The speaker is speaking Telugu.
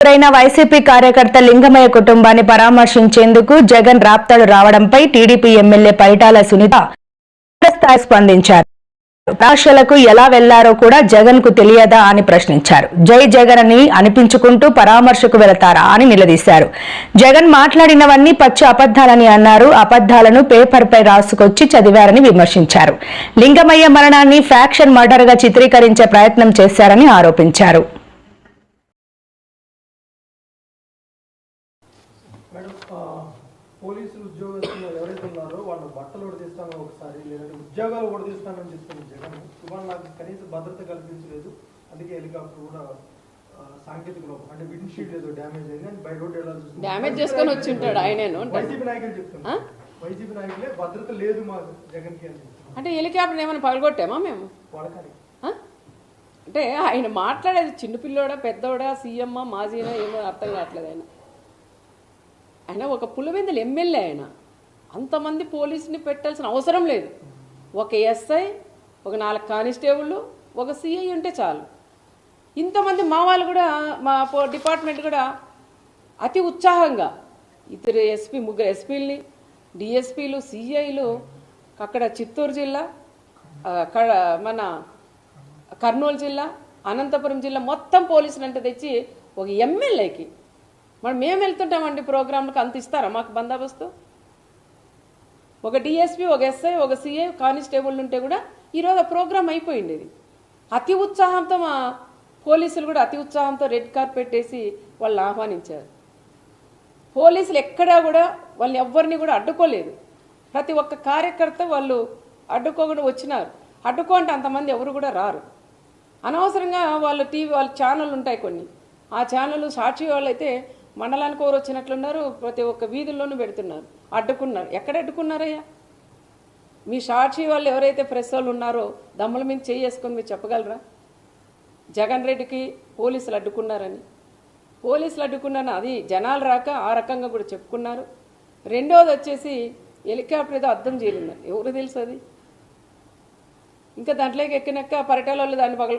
ఎదురైన వైసీపీ కార్యకర్త లింగమయ్య కుటుంబాన్ని పరామర్శించేందుకు జగన్ రాప్తాడు రావడంపై టీడీపీ ఎమ్మెల్యే పరిటాల సునీత తీవ్రస్థాయి స్పందించారు. రాష్ట్రాలకు ఎలా వెళ్ళారో కూడా జగన్కు తెలియదా అని ప్రశ్నించారు. జై జగన్ అని అనిపించుకుంటూ పరామర్శకు వెళతారా అని నిలదీశారు. జగన్ మాట్లాడినవన్నీ పచ్చి అబద్దాలని అన్నారు. అబద్దాలను పేపర్ పై రాసుకొచ్చి చదివారని విమర్శించారు. లింగమయ్య మరణాన్ని ఫ్యాక్షన్ మర్డర్గా చిత్రీకరించే ప్రయత్నం చేశారని ఆరోపించారు. మేడం పోలీసులు ఉద్యోగస్తులు ఎవరైతే ఉన్నారో వాళ్ళ బట్టలు ఉడదీస్తామని ఒకసారి లేదంటే ఉద్యోగాలు ఉడదీస్తామని చెప్తున్న జగన్ ఇవాళ నాకు కనీసం భద్రత కల్పించలేదు అందుకే హెలికాప్టర్ కూడా సాంకేతిక లోపం అంటే విండ్ షీట్ ఏదో డ్యామేజ్ అయింది అని బై రోడ్ వెళ్ళాల్సి. డ్యామేజ్ చేసుకొని వచ్చి ఉంటాడు ఆయనేను. వైసీపీ నాయకులు చెప్తున్నారు వైసీపీ నాయకులే భద్రత లేదు మా జగన్కి అని. అంటే హెలికాప్టర్ ఏమైనా పగలగొట్టామా మేము ఆ? అంటే ఆయన మాట్లాడేది చిన్నపిల్లోడా పెద్దోడా సీఎమ్మా మాజీనా ఏమో అర్థం కావట్లేదు ఆయన ఆయన ఒక పులివెందులు ఎమ్మెల్యే ఆయన అంతమంది పోలీసుని పెట్టాల్సిన అవసరం లేదు. ఒక ఎస్ఐ ఒక నాలుగు కానిస్టేబుళ్ళు ఒక సిఐ ఉంటే చాలు. ఇంతమంది మా వాళ్ళు కూడా మా డిపార్ట్మెంట్ కూడా అతి ఉత్సాహంగా ఇద్దరు ఎస్పీ ముగ్గురు ఎస్పీలని డిఎస్పీలు సిఐలు అక్కడ చిత్తూరు జిల్లా అక్కడ కడ మన కర్నూలు జిల్లా అనంతపురం జిల్లా మొత్తం పోలీసులు అంటే తెచ్చి ఒక ఎమ్మెల్యేకి మరి మేము వెళ్తుంటామండి ప్రోగ్రాంలకు అంత ఇస్తారా మాకు బందోబస్తు? ఒక డిఎస్పీ ఒక ఎస్ఐ ఒక సిఐ కానిస్టేబుల్ ఉంటే కూడా ఈరోజు ఆ ప్రోగ్రామ్ అయిపోయింది ఇది. అతి ఉత్సాహంతో మా పోలీసులు కూడా అతి ఉత్సాహంతో రెడ్ కార్పెట్ వేసి వాళ్ళని ఆహ్వానించారు. పోలీసులు ఎక్కడా కూడా వాళ్ళని ఎవ్వరిని కూడా అడ్డుకోలేదు. ప్రతి ఒక్క కార్యకర్త వాళ్ళు అడ్డుకోకుండా వచ్చినారు. అడ్డుకో అంటే అంతమంది ఎవరు కూడా రారు. అనవసరంగా వాళ్ళ టీవీ వాళ్ళ ఛానల్ ఉంటాయి కొన్ని. ఆ ఛానల్ సాక్షి వాళ్ళు అయితే మండలానికి ఎవరు వచ్చినట్లున్నారు? ప్రతి ఒక్క వీధుల్లోనూ పెడుతున్నారు. అడ్డుకున్నారు. ఎక్కడ అడ్డుకున్నారయ్యా? మీ సాక్షి వాళ్ళు ఎవరైతే ప్రెస్ వాళ్ళు ఉన్నారో దమ్ముల మీద చేసుకొని మీరు చెప్పగలరా? జగన్ రెడ్డికి పోలీసులు అడ్డుకున్నారని. పోలీసులు అడ్డుకున్నారని అది జనాలు రాక ఆ రకంగా కూడా చెప్పుకున్నారు. రెండోది వచ్చేసి హెలికాప్టర్ ఏదో అర్థం చేయలేదు ఎవరు తెలుసు అది? ఇంకా దాంట్లోకి ఎక్కినాక పరిటాల వాళ్ళు దాన్ని పగల